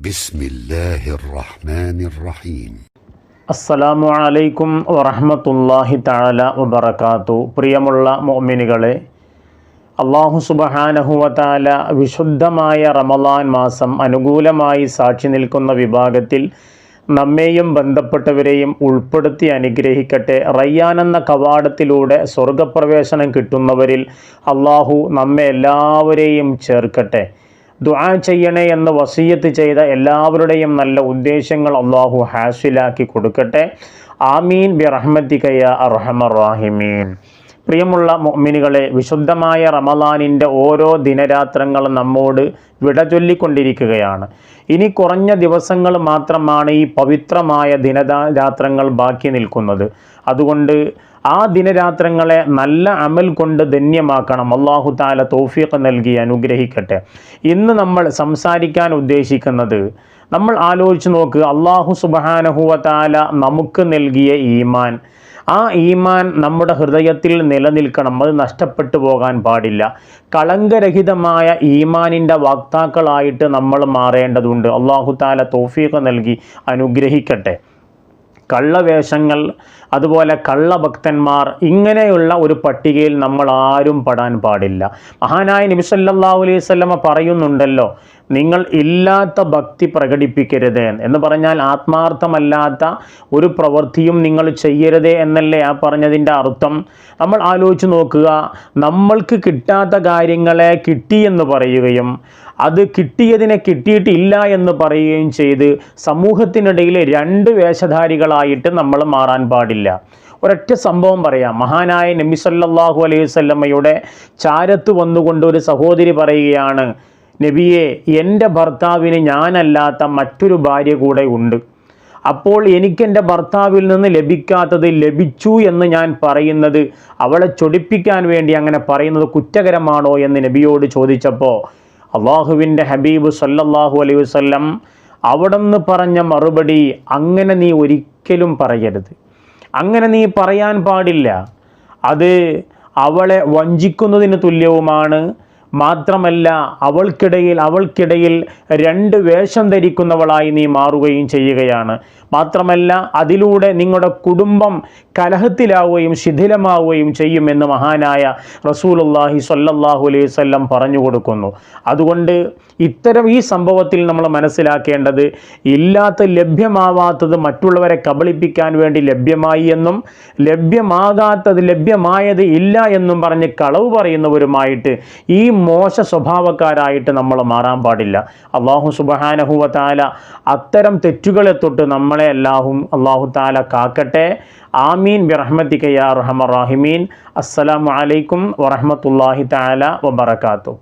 بسم الله الرحمن الرحيم അസ്സലാമു അലൈക്കും വറഹമത്തല്ലാഹി തആല വബറകാതു പ്രിയമുള്ള മുഅ്മിനുകളെ അള്ളാഹു സുബഹാനഹുവതാല വിശുദ്ധമായ റമലാൻ മാസം അനുകൂലമായി സാക്ഷി നിൽക്കുന്ന വിഭാഗത്തിൽ നമ്മെയും ബന്ധപ്പെട്ടവരെയും ഉൾപ്പെടുത്തി അനുഗ്രഹിക്കട്ടെ റയ്യാൻ എന്ന കവാടത്തിലൂടെ സ്വർഗപ്രവേശനം കിട്ടുന്നവരിൽ അള്ളാഹു നമ്മെ എല്ലാവരെയും ചേർക്കട്ടെ ദുആ ചെയ്യണേ എന്ന് വസീയത്ത് ചെയ്ത എല്ലാവരുടെയും നല്ല ഉദ്ദേശങ്ങൾ അള്ളാഹു ഹാസിലാക്കി കൊടുക്കട്ടെ. ആമീൻ. ബി റഹ്മത്തിക്കയ അർഹമർ റാഹിമീൻ. പ്രിയമുള്ള മുഅ്മിനുകളെ വിശുദ്ധമായ റമലാനിന്റെ ഓരോ ദിനരാത്രങ്ങളും നമ്മോട് വിട ചൊല്ലിക്കൊണ്ടിരിക്കുകയാണ്. ഇനി കുറഞ്ഞ ദിവസങ്ങൾ മാത്രമാണ് ഈ പവിത്രമായ ദിനരാത്രങ്ങൾ ബാക്കി നിൽക്കുന്നത്. അതുകൊണ്ട് ആ ദിനരാത്രങ്ങളെ നല്ല അമൽ കൊണ്ട് ധന്യമാക്കണം. അള്ളാഹു താല തോഫീഖ് നൽകി അനുഗ്രഹിക്കട്ടെ. ഇന്ന് നമ്മൾ സംസാരിക്കാൻ ഉദ്ദേശിക്കുന്നത് നമ്മൾ ആലോചിച്ച് നോക്കുക അള്ളാഹു സുബഹാനഹുവ താല നമുക്ക് നൽകിയ ഈമാൻ. ആ ഈമാൻ നമ്മുടെ ഹൃദയത്തിൽ നിലനിൽക്കണം അത് നഷ്ടപ്പെട്ടു പോകാൻ പാടില്ല. കളങ്കരഹിതമായ ഈമാനിന്റെ വാക്താക്കളായിട്ട് നമ്മൾ മാറേണ്ടതുണ്ട്. അള്ളാഹു താല തോഫീഖ് നൽകി അനുഗ്രഹിക്കട്ടെ. കള്ളവേഷങ്ങൾ അതുപോലെ കള്ളഭക്തന്മാർ ഇങ്ങനെയുള്ള ഒരു പട്ടികയിൽ നമ്മൾ ആരും പെടാൻ പാടില്ല. മഹാനായ നിമിഷല്ലാ അലൈഹി പറയുന്നുണ്ടല്ലോ നിങ്ങൾ ഇല്ലാത്ത ഭക്തി പ്രകടിപ്പിക്കരുത് എന്ന് പറഞ്ഞാൽ ആത്മാർത്ഥമല്ലാത്ത ഒരു പ്രവൃത്തിയും നിങ്ങൾ ചെയ്യരുത് എന്നല്ലേ ആ പറഞ്ഞതിന്റെ അർത്ഥം. നമ്മൾ ആലോചിച്ച് നോക്കുക നമ്മൾക്ക് കിട്ടാത്ത കാര്യങ്ങളെ കിട്ടിയെന്ന് പറയുകയും അത് കിട്ടിയതിനെ കിട്ടിയിട്ടില്ല എന്ന് പറയുകയും ചെയ്ത് സമൂഹത്തിനിടയിൽ രണ്ട് വേഷധാരികളായിട്ട് നമ്മൾ മാറാൻ പാടില്ല. ഒരൊറ്റ സംഭവം പറയാം. മഹാനായ നബി സല്ലല്ലാഹു അലൈഹി വസല്ലമയുടെ ചാരത്ത് വന്നുകൊണ്ട് ഒരു സഹോദരി പറയുകയാണ് നബിയെ എന്റെ ഭർത്താവിന് ഞാനല്ലാത്ത മറ്റൊരു ഭാര്യ കൂടെ ഉണ്ട്. അപ്പോൾ എനിക്കെന്റെ ഭർത്താവിൽ നിന്ന് ലഭിക്കാത്തത് ലഭിച്ചു എന്ന് ഞാൻ പറയുന്നത് അവളെ ചൊടിപ്പിക്കാൻ വേണ്ടി അങ്ങനെ പറയുന്നത് കുറ്റകരമാണോ എന്ന് നബിയോട് ചോദിച്ചപ്പോൾ അള്ളാഹുവിന്റെ ഹബീബ് സല്ലല്ലാഹു അലൈഹി വസല്ലം അവിടെന്ന് പറഞ്ഞ മറുപടി അങ്ങനെ നീ ഒരിക്കലും പറയരുത്. അങ്ങനെ നീ പറയാൻ പാടില്ല. അത് അവളെ വഞ്ചിക്കുന്നതിന് തുല്യവുമാണ്. മാത്രമല്ല അവൾക്കിടയിൽ അവൾക്കിടയിൽ രണ്ട് വേഷം ധരിക്കുന്നവളായി നീ മാറുകയും ചെയ്യുകയാണ്. മാത്രമല്ല അതിലൂടെ നിങ്ങളുടെ കുടുംബം കലഹത്തിലാവുകയും ശിഥിലമാവുകയും ചെയ്യുമെന്ന് മഹാനായ റസൂലുല്ലാഹി സ്വല്ലല്ലാഹു അലൈഹി വസല്ലം പറഞ്ഞു കൊടുക്കുന്നു. അതുകൊണ്ട് ഇത്തരം ഈ സംഭവത്തിൽ നമ്മൾ മനസ്സിലാക്കേണ്ടത് ഇല്ലാത്ത ലഭ്യമാവാത്തത് മറ്റുള്ളവരെ കബളിപ്പിക്കാൻ വേണ്ടി ലഭ്യമായി എന്നും ലഭ്യമാകാത്തത് ലഭ്യമായത് ഇല്ല എന്നും പറഞ്ഞ് കളവ് പറയുന്നവരുമായിട്ട് ഈ മോശ സ്വഭാവക്കാരായിട്ട് നമ്മൾ മാറാൻ പാടില്ല. അള്ളാഹു സുബഹാനഹുവ താല അത്തരം തെറ്റുകളെ തൊട്ട് നമ്മളെ അല്ലാഹു അള്ളാഹു താല കാക്കട്ടെ. ആമീൻ. ബിറഹ്മത്തിക്കയ്യ റഹമർ റാഹിമീൻ. അസ്സലാമു അലൈക്കും വറഹമത്തല്ലാഹി താല വബർക്കാത്തു